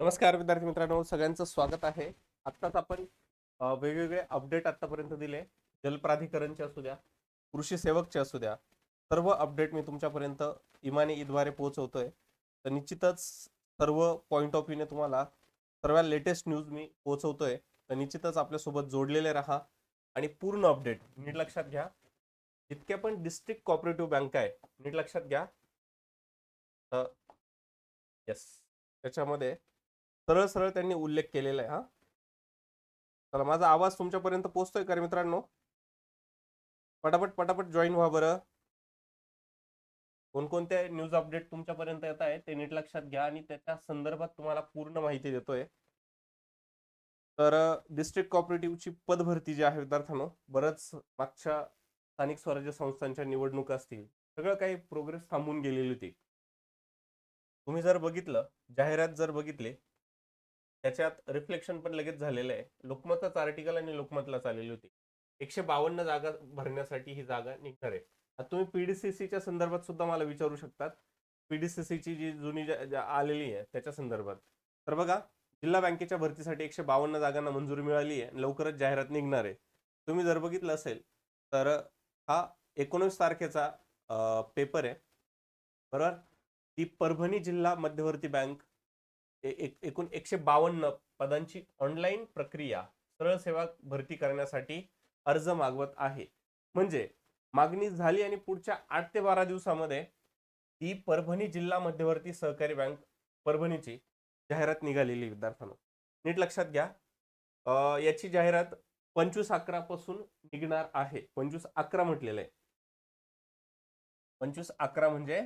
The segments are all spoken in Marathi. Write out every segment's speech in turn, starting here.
नमस्कार विद्यार्थी मित्रांनो सगळ्यांचं स्वागत आहे. आत्ताच आपण वेगवेगळे अपडेट आतापर्यंत दिले. जलप्राधिकरणचे असू द्या कृषी सेवकचे असू द्या सर्व अपडेट मी तुमच्यापर्यंत इमानी ईद्वारे पोहोचवतोय. तर निश्चितच सर्व पॉईंट ऑफ व्ह्यूने तुम्हाला सर्व लेटेस्ट न्यूज मी पोहोचवतोय. तर निश्चितच आपल्यासोबत जोडलेले राहा आणि पूर्ण अपडेट नीट लक्षात घ्या. जितक्या पण डिस्ट्रिक्ट कॉपरेटिव्ह बँक आहे नीट लक्षात घ्या. येस त्याच्यामध्ये सरळ सरळ त्यांनी उल्लेख केलेला आहे हा. चला माझा आवाज तुमच्यापर्यंत पोहोचतोय का मित्रांनो? पटापट पटापट जॉईन व्हा बरं. कोणकोणत्या न्यूज अपडेट तुमच्यापर्यंत येत आहे ते नीट लक्षात घ्या आणि त्याच्या संदर्भात तुम्हाला पूर्ण माहिती देतोय. तर डिस्ट्रिक्ट कॉपरेटिव्हची पदभरती जी आहे विद्यार्थ्यांनो बरंच मागच्या स्थानिक स्वराज्य संस्थांच्या निवडणुका असतील सगळं काही प्रोग्रेस थांबून गेलेली होती. तुम्ही जर बघितलं जाहिरात जर बघितले त्याच्यात रिफ्लेक्शन पण लगेच झालेलं आहे. लोकमतच आर्टिकल आणि लोकमतलाच आलेली होती. एकशे बावन्न जागा भरण्यासाठी ही जागा निघणार आहे. आता तुम्ही पीडीसीसीच्या संदर्भात सुद्धा मला विचारू शकतात. पीडीसीसीची जी जुनी आलेली आहे त्याच्या संदर्भात. तर बघा जिल्हा बँकेच्या भरतीसाठी एकशे बावन्न जागांना मंजुरी मिळाली आहे लवकरच जाहिरात निघणार आहे. तुम्ही जर बघितलं असेल तर हा एकोणीस तारखेचा पेपर आहे. बरोबर? ती परभणी जिल्हा मध्यवर्ती बँक एक- एकूण एकशे बावन्न पदांची ऑनलाईन प्रक्रिया सरळ सेवा भरती करण्यासाठी अर्ज मागवत आहे. म्हणजे मागणी झाली आणि पुढच्या आठ ते बारा दिवसामध्ये ही परभणी जिल्हा मध्यवर्ती सहकारी बँक परभणीची जाहिरात निघालेली विद्यार्थ्यांना. नीट लक्षात घ्या. याची जाहिरात पंचवीस अकरा पासून निघणार आहे. पंचवीस अकरा म्हटलेलं आहे. पंचवीस अकरा म्हणजे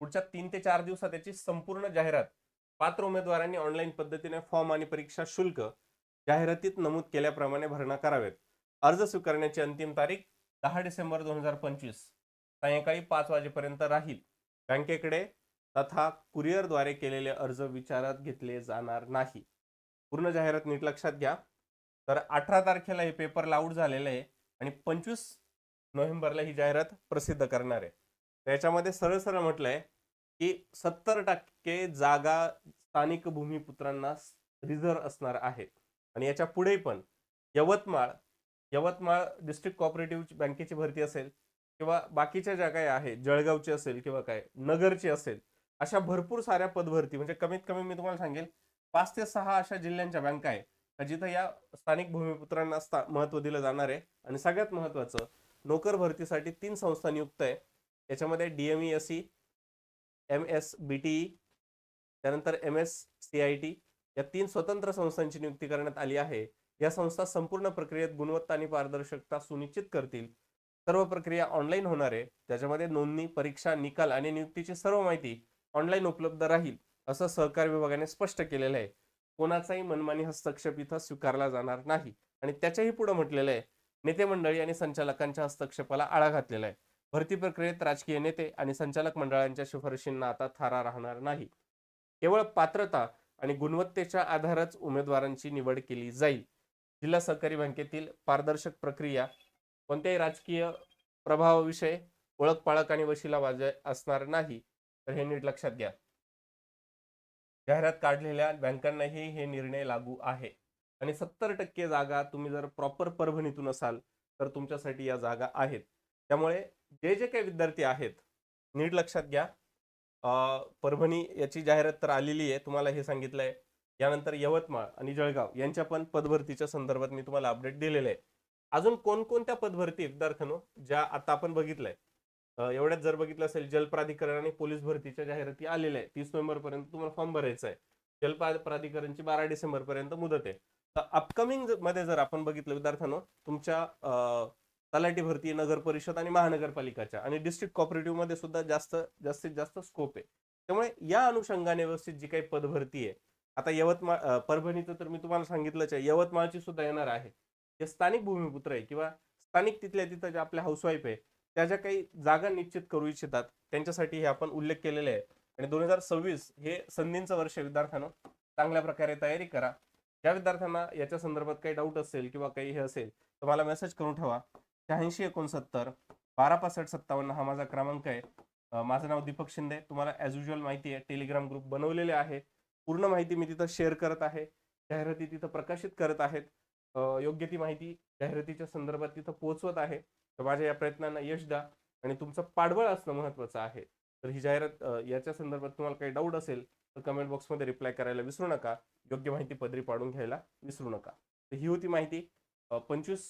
पुढच्या तीन ते चार दिवसात याची संपूर्ण जाहिरात पात्र उमेदवारांनी ऑनलाईन पद्धतीने फॉर्म आणि परीक्षा शुल्क जाहिरातीत नमूद केल्याप्रमाणे भरणा करावेत. अर्ज स्वीकारण्याची अंतिम तारीख दहा डिसेंबर दोन हजार पंचवीस. सायंकाळी पाच वाजेपर्यंत राहील. बँकेकडे तथा कुरिअरद्वारे केलेले अर्ज विचारात घेतले जाणार नाही. पूर्ण जाहिरात नीट लक्षात घ्या. तर अठरा तारखेला हे पेपर लाऊड झालेलं आहे आणि पंचवीस नोव्हेंबरला ही जाहिरात प्रसिद्ध करणार आहे. त्याच्यामध्ये सरळ सरळ म्हटलंय की सत्तर टक्के जागा स्थानिक भूमिपुत्रांना रिझर्व असणार आहेत. आणि याच्यापुढे पण यवतमाळ यवतमाळ डिस्ट्रिक्ट कॉपरेटिव्ह बँकेची भरती असेल किंवा बाकीच्या ज्या काही आहे जळगावची असेल किंवा काय नगरची असेल अशा भरपूर साऱ्या पदभरती म्हणजे कमीत कमी मी तुम्हाला सांगेल पाच ते सहा अशा जिल्ह्यांच्या बँका आहे जिथं या स्थानिक भूमिपुत्रांना स्था- दिलं जाणार आहे. आणि सगळ्यात महत्त्वाचं नोकर भरतीसाठी तीन संस्था नियुक्त आहे. याच्यामध्ये DME S C M S B T त्यानंतर M S C I T या तीन स्वतंत्र संस्थांची नियुक्ती करण्यात आली आहे. या संस्था संपूर्ण प्रक्रियेत गुणवत्ता आणि पारदर्शकता सुनिश्चित करतील. सर्व प्रक्रिया ऑनलाईन होणार आहे. त्याच्यामध्ये नोंदणी परीक्षा निकाल आणि नियुक्तीची सर्व माहिती ऑनलाईन उपलब्ध राहील असं सहकार विभागाने स्पष्ट केलेलं आहे. कोणाचाही मनमानी हस्तक्षेप इथं स्वीकारला जाणार नाही. आणि त्याच्याही पुढे म्हटलेलं आहे नेते मंडळी आणि संचालकांच्या हस्तक्षेपाला आळा घातलेला आहे. भरती प्रक्रियेत राजकीय नेते आणि संचालक मंडळांच्या शिफारशींना आता थारा राहणार नाही. केवळ पात्रता आणि गुणवत्तेच्या आधारच उमेदवारांची निवड केली जाईल. जिल्हा सहकारी बँकेतील पारदर्शक प्रक्रिया कोणत्याही राजकीय प्रभावाविषयी ओळख पाळख आणि वशिला वाज असणार नाही तर हे नीट लक्षात घ्या. जाहिरात काढलेल्या बँकांनाही हे निर्णय लागू आहे. आणि सत्तर टक्के जागा तुम्ही जर प्रॉपर परभणीतून असाल तर तुमच्यासाठी या जागा आहेत. त्यामुळे जे जे काही विद्यार्थी आहेत नीट लक्षात घ्या. परभणी याची जाहिरात तर आलेली आहे तुम्हाला हे सांगितलंय. यानंतर यवतमाळ आणि जळगाव यांच्या पण पदभरतीच्या संदर्भात मी तुम्हाला अपडेट दिलेलं आहे. अजून कोणकोणत्या पदभरती विद्यार्थ्यानो विद्यार्थ्यांनो ज्या आता आपण बघितलंय? एवढ्यात जर बघितलं असेल जलप्राधिकरण आणि पोलीस भरतीच्या जाहिराती आलेल्या आहे तीस नोव्हेंबर पर्यंत तुम्हाला फॉर्म भरायचा आहे जलप्राधिकरणची बारा डिसेंबर पर्यंत मुदत आहे. तर अपकमिंगमध्ये जर आपण बघितलं विद्यार्थ्यांनो तुमच्या तलाठी भरती नगर परिषद आणि महानगरपालिकाच्या आणि डिस्ट्रिक्ट कॉपरेटिव्हमध्ये सुद्धा जास्त जास्तीत जास्त स्कोप आहे. त्यामुळे या अनुषंगाने व्यवस्थित जी काही पदभरती आहे आता यवतमाळ परभणीचं तर मी तुम्हाला सांगितलंच आहे यवतमाळची सुद्धा येणार आहे. जे स्थानिक भूमिपुत्र आहे किंवा स्थानिक तिथल्या तिथं जे आपल्या हाऊसवाईफ आहे त्या ज्या काही जागा निश्चित करू इच्छितात त्यांच्यासाठी हे आपण उल्लेख केलेले आहे. आणि दोन हजार सव्वीस हे संधींचं वर्ष विद्यार्थ्यांना विद्यार्थ्यांनो चांगल्या प्रकारे तयारी करा. ज्या विद्यार्थ्यांना याच्या संदर्भात काही डाऊट असेल किंवा काही हे असेल तर मला मेसेज करून ठेवा. शहाऐंशी एकोणसत्तर बारा पासष्ट सत्तावन्न हा माझा क्रमांक आहे. माझं नाव दीपक शिंदे. तुम्हाला ॲज युजल माहिती आहे टेलिग्राम ग्रुप बनवलेले आहे. पूर्ण माहिती मी तिथं शेअर करत आहे. जाहिराती तिथं प्रकाशित करत आहेत. योग्य ती माहिती जाहिरातीच्या संदर्भात तिथं पोहोचवत आहे. तर माझ्या या प्रयत्नांना यश द्या आणि तुमचं पाठबळ असणं महत्त्वाचं आहे. तर ही जाहिरात याच्या संदर्भात तुम्हाला काही डाऊट असेल तर कमेंट बॉक्समध्ये रिप्लाय करायला विसरू नका. योग्य माहिती पदरी पाडून घ्यायला विसरू नका. तर ही होती माहिती. पंचवीस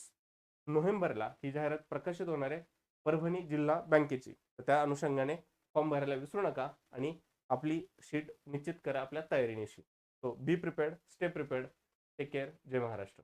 नोव्हेंबरला ही जाहिरात प्रकाशित होणार आहे परभणी जिल्हा बँकेची. तर त्या अनुषंगाने फॉर्म भरायला विसरू नका आणि आपली शीट निश्चित करा आपल्या तयारीनिशी. So be prepared stay prepared take care Jai Maharashtra.